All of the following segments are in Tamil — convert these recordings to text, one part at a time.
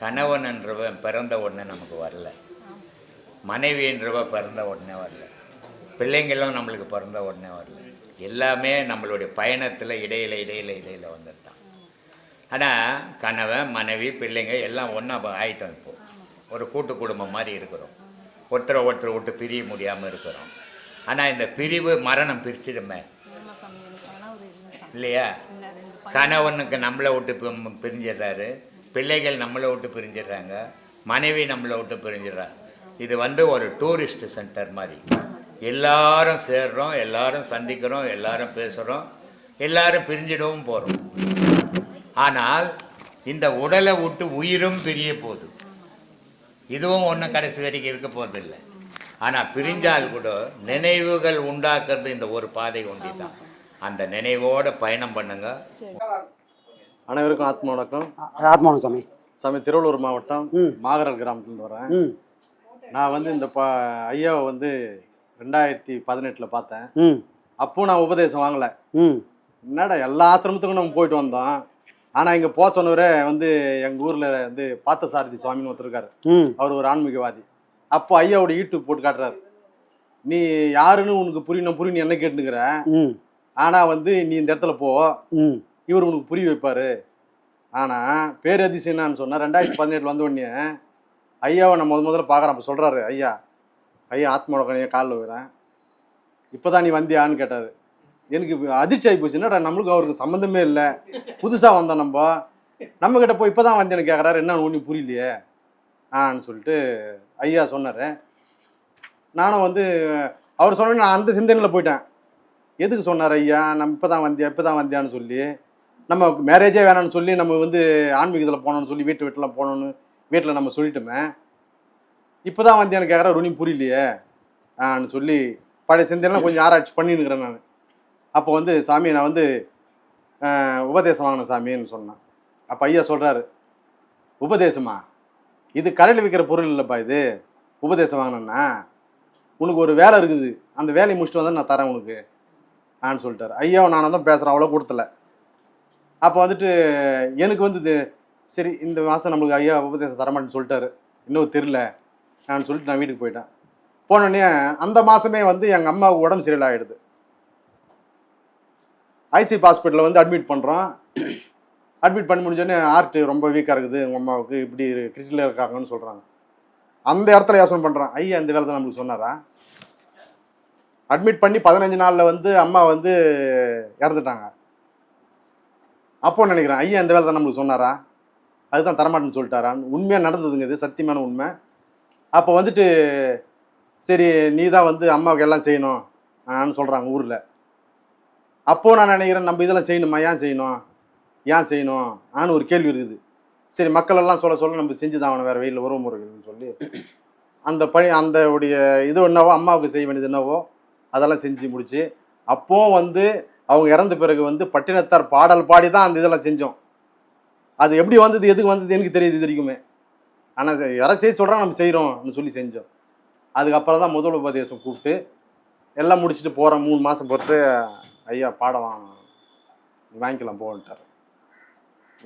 கணவன் என்றவன் பிறந்த உடனே நமக்கு வரல. மனைவி என்றவ பிறந்த உடனே வரல. பிள்ளைங்களும் நம்மளுக்கு பிறந்த உடனே வரல. எல்லாமே நம்மளுடைய பயணத்தில் இடையில இடையில இடையில வந்தது தான் ஆனால் கணவன் மனைவி பிள்ளைங்க எல்லாம் ஒன்றா ஆயிட்டோம் இப்போ. ஒரு கூட்டு குடும்பம் மாதிரி இருக்கிறோம். ஒருத்தரை ஒருத்தரை விட்டு பிரிய முடியாமல் இருக்கிறோம். ஆனால் இந்த பிரிவு மரணம் பிரிச்சிடுமே. இல்லையா? கணவனுக்கு நம்மளை விட்டு பிரிஞ்சிடுறாரு. பிள்ளைகள் நம்மளை விட்டு பிரிஞ்சிடுறாங்க. மனைவி நம்மளை விட்டு பிரிஞ்சிடுறாங்க இது வந்து ஒரு டூரிஸ்ட் சென்டர் மாதிரி. எல்லாரும் சேர்றோம் எல்லாரும் சந்திக்கிறோம் எல்லாரும் பேசுகிறோம் எல்லாரும் பிரிஞ்சிடவும் போகிறோம் ஆனால் இந்த உடலை விட்டு உயிரும் பிரிய போகுது. இதுவும் ஒன்றும் கடைசி வரைக்கும் இருக்க போகிறதில்ல ஆனால் பிரிஞ்சால் கூட நினைவுகள் உண்டாக்குறது இந்த ஒரு பாதை ஒண்டி தான் அந்த நினைவோட பயணம் பண்ணுங்க. அனைவருக்கும் ஆத்ம வணக்கம். ஆத்மானம் சாமி. சாமி திருவள்ளூர் மாவட்டம். மாகரல் கிராமத்துலேருந்து வரேன் நான் வந்து இந்த ப ஐயாவை வந்து ரெண்டாயிரத்தி பதினெட்டில் பார்த்தேன். அப்போ நான் உபதேசம் வாங்கலை. என்னடா எல்லா ஆசிரமத்துக்கும் நம்ம போயிட்டு வந்தோம். ஆனால் இங்கே போக சொன்னவரே வந்து எங்கள் ஊரில் வந்து பார்த்தசாரதி சுவாமின்னு ஒருத்தர் இருக்காரு. ம். அவர் ஒரு ஆன்மீகவாதி. அப்போ ஐயாவோட யூடியூப் போட்டு காட்டுறாரு. நீ யாருன்னு உனக்கு புரியணும் புரியணும் என்ன கேட்டுக்கிற ம். ஆனால் வந்து நீ இந்த இடத்துல போ. இவர் உனக்கு புரிய வைப்பார். ஆனால் பேர் அதிசயம் என்னன்னு சொன்னால் ரெண்டாயிரத்தி பதினெட்டில் வந்த உடனே ஐயாவை நான் முத முதல்ல பார்க்குறேன். அப்போ சொல்கிறாரு ஐயா ஐயா ஆத்மாவோட காலில் விடுறேன் இப்போ தான் நீ வந்தியான்னு கேட்டார். எனக்கு அதிர்ச்சி ஆகி போச்சுன்னா நம்மளுக்கு அவருக்கு சம்மந்தமே இல்லை. புதுசாக வந்தோம் நம்ம. நம்ம கிட்ட போய் இப்போ தான் வந்தேன்னு கேட்குறாரு என்ன ஒன்றும் புரியலையே? ஆன்னு சொல்லிட்டு ஐயா சொன்னார். நானும் வந்து அவர் சொன்ன நான் அந்த சிந்தனையில் போயிட்டேன். எதுக்கு சொன்னார் ஐயா? நம்ம இப்போ தான் வந்தியா? இப்போ தான் வந்தியான்னு சொல்லி. நம்ம மேரேஜே வேணாம்னு சொல்லி நம்ம வந்து ஆன்மீகத்தில் போகணும்னு சொல்லி வீட்டு வீட்டில் போகணுன்னு வீட்டில் நம்ம சொல்லிட்டோமே இப்போ தான் வந்து எனக்கு கேட்குற ருணி புரியலையே. ஆன்னு சொல்லி பழைய சிந்தனைலாம் கொஞ்சம் ஆராய்ச்சி பண்ணின்னுக்கிறேன் நான். அப்போ வந்து சாமி நான் வந்து உபதேசம் வாங்கினேன் சாமின்னு சொன்னேன். அப்போ ஐயா சொல்கிறாரு உபதேசமா? இது கடையில் விற்கிற பொருள் இல்லைப்பா இது. உபதேசம் வாங்கினேன்னா உனக்கு ஒரு வேலை இருக்குது. அந்த வேலையை முடிச்சுட்டு வந்தால் நான் தரேன் உனக்கு. ஆன்னு சொல்லிட்டாரு. ஐயா நான் தான் பேசுகிறேன் அவ்வளோ கொடுத்தல. அப்போ வந்துட்டு எனக்கு வந்து இது சரி இந்த மாதம் நம்மளுக்கு ஐயா உபதேசம் தரமாட்டேன்னு சொல்லிட்டாரு. இன்னும் தெரில நான் சொல்லிட்டு நான் வீட்டுக்கு போயிட்டேன். போனோடனே அந்த மாதமே வந்து எங்கள் அம்மாவுக்கு உடம்பு சரியில்லை ஆகிடுது ஹாஸ்பிட்டலில் வந்து அட்மிட் பண்ணுறோம் அட்மிட் பண்ணி முடிஞ்சோடனே ஆர்ட் ரொம்ப வீக்காக இருக்குது. உங்கள் அம்மாவுக்கு இப்படி கிரிட்டில் இருக்காங்கன்னு சொல்கிறாங்க அந்த இடத்துல யோசனை பண்ணுறான் ஐயா இந்த வேலை தான் நம்மளுக்கு சொன்னாரா? அட்மிட் பண்ணி பதினஞ்சு நாளில் வந்து அம்மா வந்து இறந்துட்டாங்க. அப்போ நினைக்கிறேன் ஐயா இந்த வேலை தான் நம்மளுக்கு சொன்னாரா? அதுதான் தரமாட்டேன்னு சொல்லிட்டாரான்னு. உண்மையாக நடந்ததுங்க இது சத்தியமான உண்மை. அப்போ வந்துட்டு சரி நீ தான் வந்து அம்மாவுக்கு எல்லாம் செய்யணும் நான் சொல்கிறாங்க ஊரில். அப்போது நான் நினைக்கிறேன் நம்ம இதெல்லாம் செய்யணுமா? ஏன் செய்யணும்? ஏன் செய்யணும்? ஆன்னு ஒரு கேள்வி இருக்குது. சரி மக்கள் எல்லாம் சொல்ல சொல்ல நம்ம செஞ்சு தான் வேறு வெயிலில் உறவு முறைகள்னு சொல்லி. அந்த பணி அந்த உடைய இது என்னவோ அம்மாவுக்கு செய்ய வேண்டியது என்னவோ அதெல்லாம் செஞ்சு முடிச்சு அப்போவும் வந்து அவங்க இறந்த பிறகு வந்து பட்டினத்தார் பாடல் பாடி தான் அந்த இதெல்லாம் செஞ்சோம். அது எப்படி வந்தது எதுக்கு வந்தது எனக்கு தெரியுது இது வரைக்குமே. ஆனால் யாராவது செய்ய சொல்கிறாங்க நம்ம செய்கிறோம்னு சொல்லி செஞ்சோம். அதுக்கப்புறம் தான் முதல் உபதேசம் கூப்பிட்டு எல்லாம் முடிச்சுட்டு போகிறோம் மூணு மாதம் பொறுத்து ஐயா பாடம் வாங்கிக்கலாம் போகன்ட்டார்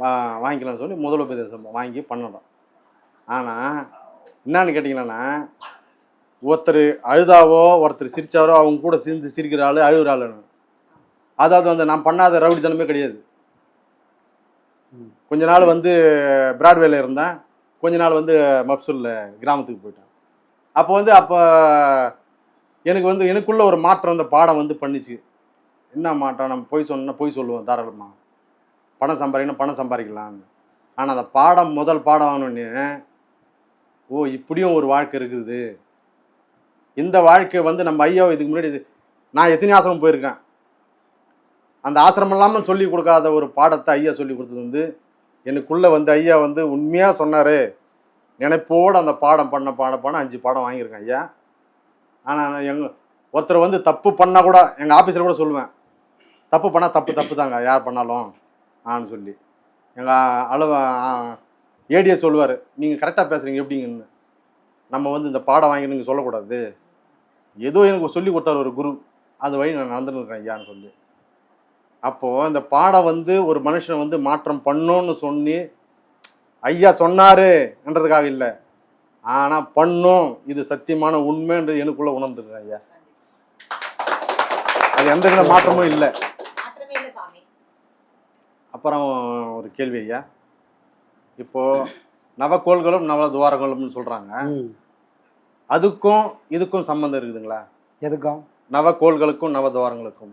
வா வாங்கிக்கலாம்னு சொல்லி முதல் உபதேசம் வாங்கி பண்ணணும். ஆனால் என்னன்னு கேட்டிங்கன்னா ஒருத்தர் அழுதாவோ ஒருத்தர் சிரித்தாரோ அவங்க கூட சேர்ந்து சிரிக்கிற ஆள் அழுகிற ஆளுன்னு. அதாவது வந்து நான் பண்ணாத ரவுடித்தனமே கிடையாது. கொஞ்ச நாள் வந்து பிராட்வேல இருந்தேன். கொஞ்ச நாள் வந்து மப்சூலில் கிராமத்துக்கு போயிட்டேன். அப்போ வந்து அப்போ எனக்கு வந்து எனக்குள்ள ஒரு மாற்றம் அந்த பாடம் வந்து பண்ணிச்சு. என்ன மாற்றம்? நம்ம போய் சொன்னா போய் சொல்லுவோம் தாராளமாக பணம் சம்பாதிக்கணும் பணம் சம்பாதிக்கலாம்னு. ஆனால் அந்த பாடம் முதல் பாடம் வாங்கினோடனே ஓ இப்படியும் ஒரு வாழ்க்கை இருக்குது. இந்த வாழ்க்கை வந்து நம்ம ஐயா இதுக்கு முன்னாடி நான் எத்தனை ஆசிரமம் போயிருக்கேன்? அந்த ஆசிரமம் இல்லாமல் சொல்லி கொடுக்காத ஒரு பாடத்தை ஐயா சொல்லி கொடுத்தது வந்து எனக்குள்ளே வந்து ஐயா வந்து உண்மையாக சொன்னார். நினைப்போடு அந்த பாடம் பண்ண பாட பண்ண அஞ்சு பாடம் வாங்கியிருக்கேன் ஐயா. ஆனால் எங்கள் ஒருத்தர் வந்து தப்பு பண்ணால் கூட எங்கள் ஆஃபீஸில் கூட சொல்லுவேன். தப்பு பண்ணால் தப்பு தப்பு தாங்க யார் பண்ணாலும் ஆன்னு சொல்லி. எங்கள் அளவு ஏடிஎஸ் சொல்லுவார் நீங்கள் கரெக்டாக பேசுகிறீங்க எப்படிங்கன்னு. நம்ம வந்து இந்த பாடம் வாங்கி நீங்கள் சொல்லக்கூடாது. ஏதோ எனக்கு சொல்லி கொடுத்தாரு ஒரு குரு. அது வழி நான் நடந்துருக்கேன் ஐயான்னு சொல்லி. அப்போது இந்த பாடம் வந்து ஒரு மனுஷனை வந்து மாற்றம் பண்ணுன்னு சொல்லி ஐயா சொன்னாருன்றதுக்காக இல்லை. ஆனால் பண்ணும் இது சத்தியமான உண்மைன்றது எனக்குள்ள உணர்ந்துருக்கேன் ஐயா. அது எந்த வித மாற்றமும் இல்லை. மாற்றமே இல்லை சாமி. அப்புறம் ஒரு கேள்வி ஐயா. இப்போ நவக்கோள்களும் நவ துவாரங்களும்னு சொல்றாங்க. ம். அதுக்கும் இதுக்கும் சம்மந்தம் இருக்குதுங்களா? எதுக்கும்? நவக்கோள்களுக்கும் நவதுவாரங்களுக்கும்.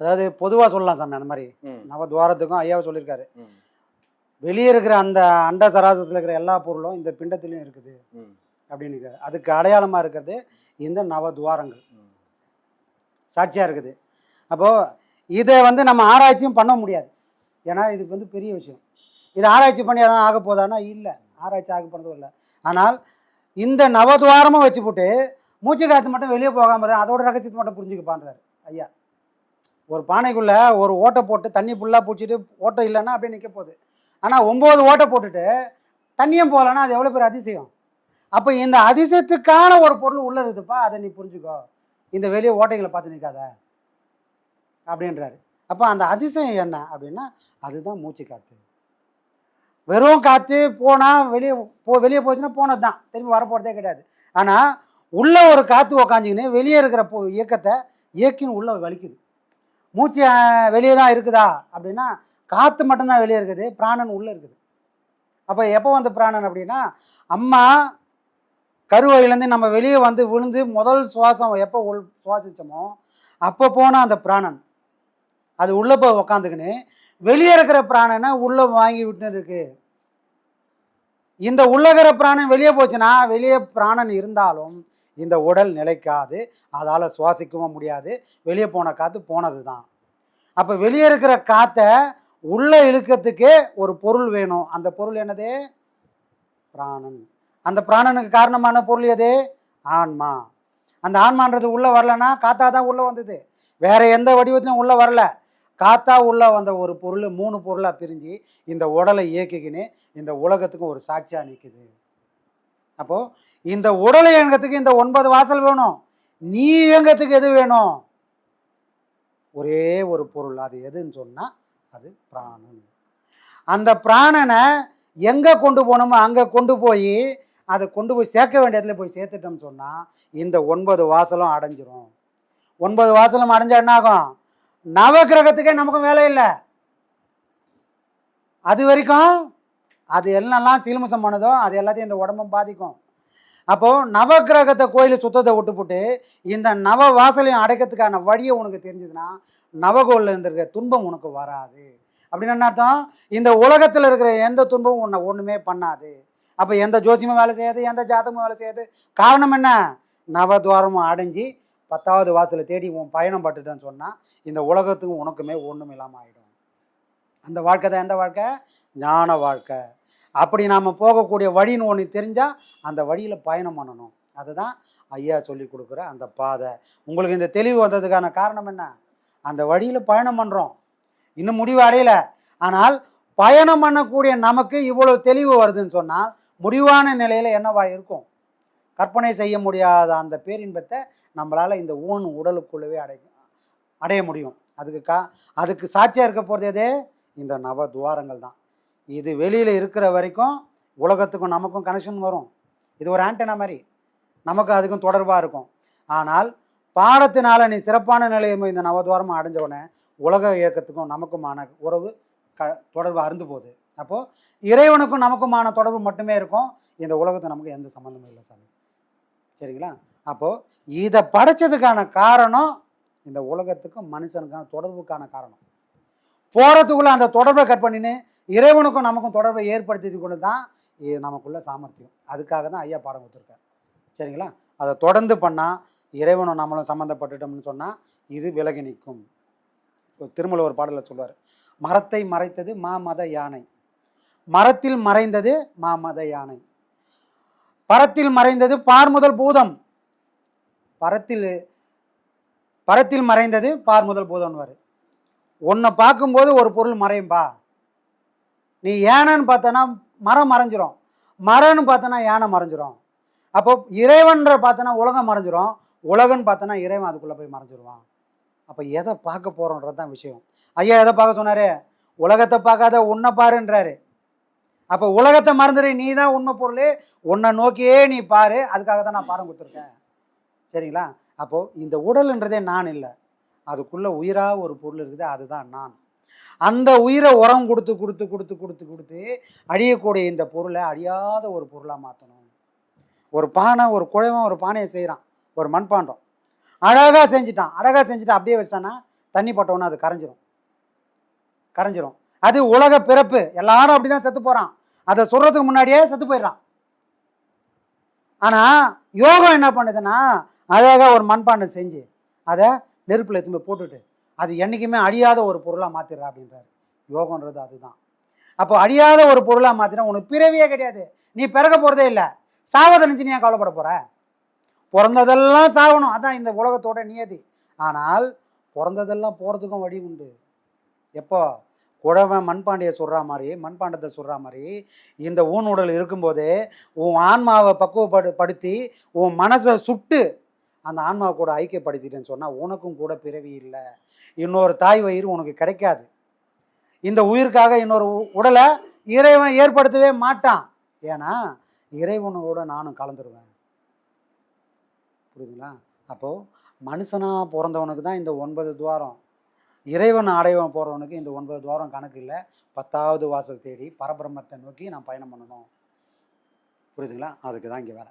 அதாவது பொதுவாக சொல்லலாம் சாமி அந்த மாதிரி. நவத்வாரத்துக்கும் ஐயாவை சொல்லியிருக்காரு. வெளியே இருக்கிற அந்த அண்ட சராசரத்தில் இருக்கிற எல்லா பொருளும் இந்த பிண்டத்திலையும் இருக்குது. அப்படின்னு அதுக்கு அடையாளமாக இருக்கிறது இந்த நவத்வாரங்கள். ம். சாட்சியாக இருக்குது. அப்போது இதை வந்து நம்ம ஆராய்ச்சியும் பண்ண முடியாது. ஏன்னா இதுக்கு வந்து பெரிய விஷயம். இது ஆராய்ச்சி பண்ணி அதான் ஆக போதானா இல்லை. ஆராய்ச்சி ஆக போனதும் இல்லை. ஆனால் இந்த நவதுவாரமும் வச்சு போட்டு மூச்சு காற்று மட்டும் வெளியே போகாமல் அதோட ரகசியத்தை மட்டும் புரிஞ்சுக்கப்பான்றாரு ஐயா. ஒரு பானைக்குள்ளே ஒரு ஓட்டை போட்டு தண்ணி ஃபுல்லாக பிடிச்சிட்டு ஓட்டை இல்லைன்னா அப்படியே நிற்க போகுது. ஆனால் ஒம்பது ஓட்டை போட்டுட்டு தண்ணியும் போகலன்னா அது எவ்வளோ பேர் அதிசயம்? அப்போ இந்த அதிசயத்துக்கான ஒரு பொருள் உள்ளே இருக்குதுப்பா அதை நீ புரிஞ்சுக்கோ. இந்த வெளியே ஓட்டைகளை பார்த்து நிற்காத அப்படின்றாரு. அப்போ அந்த அதிசயம் என்ன அப்படின்னா அதுதான் மூச்சு காற்று வெறும் காற்று போனால் வெளியே போ வெளியே போச்சுன்னா போனது தான் திரும்பி வரப்போகிறதே கிடையாது. ஆனால் உள்ளே ஒரு காற்று உக்காஞ்சிக்கின்னு வெளியே இருக்கிற போ இயக்கத்தை இயக்கின்னு உள்ளே வலிக்குது. மூச்சு வெளியே தான் இருக்குதா? அப்படின்னா காற்று மட்டும்தான் வெளியே இருக்குது பிராணன் உள்ளே இருக்குது. அப்போ எப்போ வந்து பிராணன் அப்படின்னா அம்மா கருவறையிலேருந்து நம்ம வெளியே வந்து விழுந்து முதல் சுவாசம் எப்போ உள் சுவாசித்தோமோ அப்போ போன அந்த பிராணன். அது உள்ளே போய் உக்காந்துக்கின்னு வெளியே இருக்கிற பிராணனை உள்ளே வாங்கி விட்டுன்னு இருக்கு. இந்த உள்ளகிற பிராணன் வெளியே போச்சுன்னா வெளியே பிராணன் இருந்தாலும் இந்த உடல் நிலைக்காது. அதால் சுவாசிக்கவும் முடியாது. வெளியே போன காற்று போனது தான் அப்போ வெளியே இருக்கிற காற்றை உள்ளே இழுக்கிறதுக்கே ஒரு பொருள் வேணும். அந்த பொருள் என்னது? பிராணன். அந்த பிராணனுக்கு காரணமான பொருள் எது? ஆன்மா. அந்த ஆன்மான்றது உள்ளே வரலன்னா காத்தா தான் உள்ளே வந்தது. வேற எந்த வடிவத்திலும் உள்ளே வரல. காத்தா உள்ளே வந்த ஒரு பொருள் மூணு பொருளாக பிரிஞ்சு இந்த உடலை இயக்கிக்கின்னு இந்த உலகத்துக்கு ஒரு சாட்சியாக நிற்குது அப்போது இந்த உடலை இயங்கத்துக்கு இந்த ஒன்பது வாசல் வேணும். நீ இயங்கத்துக்கு எது வேணும்? ஒரே ஒரு பொருள். அது எதுன்னு சொன்னால் அது பிராணன். அந்த பிராணனை எங்கே கொண்டு போகணுமோ அங்கே கொண்டு போய் அதை கொண்டு போய் சேர்க்க வேண்டிய இடத்துல போய் சேர்த்துட்டோம்னு சொன்னால் இந்த ஒன்பது வாசலும் அடைஞ்சிரும். ஒன்பது வாசலும் அடைஞ்சா என்ன ஆகும் நவக்கிரகத்துக்கே நமக்கும் வேலை இல்லை. அது வரைக்கும் அது என்னெல்லாம் சீல்முசம் பண்ணதோ அது எல்லாத்தையும் இந்த உடம்பும் பாதிக்கும். அப்போது நவக்கிரகத்தை கோயில் சுத்தத்தை விட்டுப்புட்டு இந்த நவ வாசலையும் அடைக்கிறதுக்கான வழியை உனக்கு தெரிஞ்சதுன்னா நவகோலில் இருந்திருக்க துன்பம் உனக்கு வராது. அப்படின்னு என்ன அர்த்தம்? இந்த உலகத்தில் இருக்கிற எந்த துன்பமும் உன்னை ஒன்றுமே பண்ணாது. அப்போ எந்த ஜோசியமும் வேலை செய்யாது எந்த ஜாதகமும் வேலை செய்யாது. காரணம் என்ன? நவதுவாரமும் அடைஞ்சு பத்தாவது வாசலை தேடி உன் பயணம் பட்டுட்டேன்னு சொன்னால் இந்த உலகத்துக்கும் உனக்குமே ஒன்றும் இல்லாமல் ஆகிடும் அந்த வாழ்க்கை தான் எந்த வாழ்க்கை? ஞான வாழ்க்கை. அப்படி நாம் போகக்கூடிய வழின்னு ஒன்று தெரிஞ்சால் அந்த வழியில் பயணம் பண்ணணும். அதுதான் ஐயா சொல்லி கொடுக்குற அந்த பாதை. உங்களுக்கு இந்த தெளிவு வந்ததுக்கான காரணம் என்ன? அந்த வழியில் பயணம் பண்ணுறோம் இன்னும் முடிவு அடையல. ஆனால் பயணம் பண்ணக்கூடிய நமக்கு இவ்வளவு தெளிவு வருதுன்னு சொன்னால் முடிவான நிலையில் என்னவா இருக்கும்? கற்பனை செய்ய முடியாத அந்த பேரின்பத்தை நம்மளால் இந்த ஊன் உடலுக்குள்ளவே அடை அடைய முடியும். அதுக்கு கா அதுக்கு சாட்சியாக இருக்க போகிறது எதே? இந்த நவ துவாரங்கள் தான். இது வெளியில் இருக்கிற வரைக்கும் உலகத்துக்கும் நமக்கும் கனெக்ஷன் வரும். இது ஒரு ஆண்டனா மாதிரி. நமக்கு அதுக்கும் தொடர்பாக இருக்கும். ஆனால் பாடத்தினால் நீ சிறப்பான நிலையை இந்த நவதுவாரமாக அடைஞ்ச உடனே உலக இயக்கத்துக்கும் நமக்குமான உறவு க தொடர்பு அருந்து போகுது. அப்போது இறைவனுக்கும் நமக்குமான தொடர்பு மட்டுமே இருக்கும். இந்த உலகத்தை நமக்கு எந்த சம்மந்தமும் இல்லை சாமி. சரிங்களா? அப்போது இதை படைச்சதுக்கான காரணம் இந்த உலகத்துக்கும் மனுஷனுக்கான தொடர்புக்கான காரணம். போகிறதுக்குள்ளே அந்த தொடர்பை கட் பண்ணின்னு இறைவனுக்கும் நமக்கும் தொடர்பை ஏற்படுத்தி கொண்டு தான் இது நமக்குள்ள சாமர்த்தியம். அதுக்காக தான் ஐயா பாடம் கொடுத்துருக்காரு. சரிங்களா? அதை தொடர்ந்து பண்ணால் இறைவனும் நம்மளும் சம்மந்தப்பட்டுட்டோம்னு சொன்னால் இது விலகி நிற்கும். திருமலை ஒரு பாடலில் சொல்லுவார் மரத்தை மறைத்தது மாமத யானை மரத்தில் மறைந்தது மாமத யானை பரத்தில் மறைந்தது பார்முதல் பூதம் பரத்தில் பரத்தில் மறைந்தது பார்முதல் பூதம்னு உன்னை பார்க்கும்போது ஒரு பொருள் மறையும்பா. நீ யானைன்னு பார்த்தனா மரம் மறைஞ்சிரும். மரம்னு பார்த்தனா யானை மறைஞ்சிரும். அப்போ இறைவன்ற பார்த்தனா உலகம் மறைஞ்சிரும். உலகன்னு பார்த்தனா இறைவன் அதுக்குள்ளே போய் மறைஞ்சிருவான். அப்போ எதை பார்க்க போகிறோன்றது தான் விஷயம். ஐயா எதை பார்க்க சொன்னாரு? உலகத்தை பார்க்காத உன்னை பாருன்றாரு. அப்போ உலகத்தை மறந்துடு நீ தான் உண்மை பொருள். உன்னை நோக்கியே நீ பாரு. அதுக்காக தான் நான் பாடம் கொடுத்துருக்கேன். சரிங்களா? அப்போது இந்த உடல்ன்றதே நான் இல்லை. அதுக்குள்ளே உயிராக ஒரு பொருள் இருக்குது அதுதான் நான். அந்த உயிரை உரம் கொடுத்து கொடுத்து கொடுத்து கொடுத்து கொடுத்து அழியக்கூடிய இந்த பொருளை அழியாத ஒரு பொருளாக மாற்றணும் ஒரு பானை ஒரு குழவன் ஒரு பானையை செய்கிறான் ஒரு மண்பாண்டம். அழகாக செஞ்சுட்டான். அழகாக செஞ்சுட்டான் அப்படியே வச்சிட்டான்னா தண்ணி பட்டவொன்னே அது கரைஞ்சிரும். கரைஞ்சிரும். அது உலக பிறப்பு. எல்லாரும் அப்படி தான் செத்து போகிறான் அதை சொல்கிறதுக்கு முன்னாடியே செத்து போயிடுறான். ஆனால் யோகம் என்ன பண்ணுதுன்னா அழகாக ஒரு மண்பாண்டம் செஞ்சு அதை நெருப்பில் எடுத்து போட்டுட்டு அது என்றைக்குமே அழியாத ஒரு பொருளாக மாற்றிடுறா அப்படின்றாரு. யோகன்றது அதுதான். அப்போ அழியாத ஒரு பொருளாக மாற்றினா உனக்கு பிறவியே கிடையாது. நீ பிறக்க போகிறதே இல்லை. சாவதை நினச்சி நீ ஏன் கவலைப்பட போகிற பிறந்ததெல்லாம் சாகணும் அதான் இந்த உலகத்தோட நியதி. ஆனால் பிறந்ததெல்லாம் போகிறதுக்கும் வழி உண்டு. எப்போ? குழவன் மண்பாண்டியை சொல்கிற மாதிரி மண்பாண்டத்தை சொல்கிற மாதிரி இந்த ஊன் உடல் இருக்கும்போதே உன் ஆன்மாவை பக்குவப்படு படுத்தி உன் மனசை சுட்டு அந்த ஆன்மாவை கூட ஐக்கியப்படுத்திட்டேன்னு சொன்னால் உனக்கும் கூட பிறவி இல்லை. இன்னொரு தாய் வயிறு உனக்கு கிடைக்காது. இந்த உயிருக்காக இன்னொரு உடலை இறைவன் ஏற்படுத்தவே மாட்டான். ஏன்னா இறைவனோட நானும் கலந்துருவேன். புரியுதுங்களா? அப்போது மனுஷனாக பிறந்தவனுக்கு தான் இந்த ஒன்பது துவாரம். இறைவன் அடைவன் போகிறவனுக்கு இந்த ஒன்பது துவாரம் கணக்கு இல்லை. பத்தாவது வாசல் தேடி பரபிரம்மத்தை நோக்கி நான் பயணம் பண்ணணும். புரியுதுங்களா? அதுக்கு தான் இங்கே வேலை.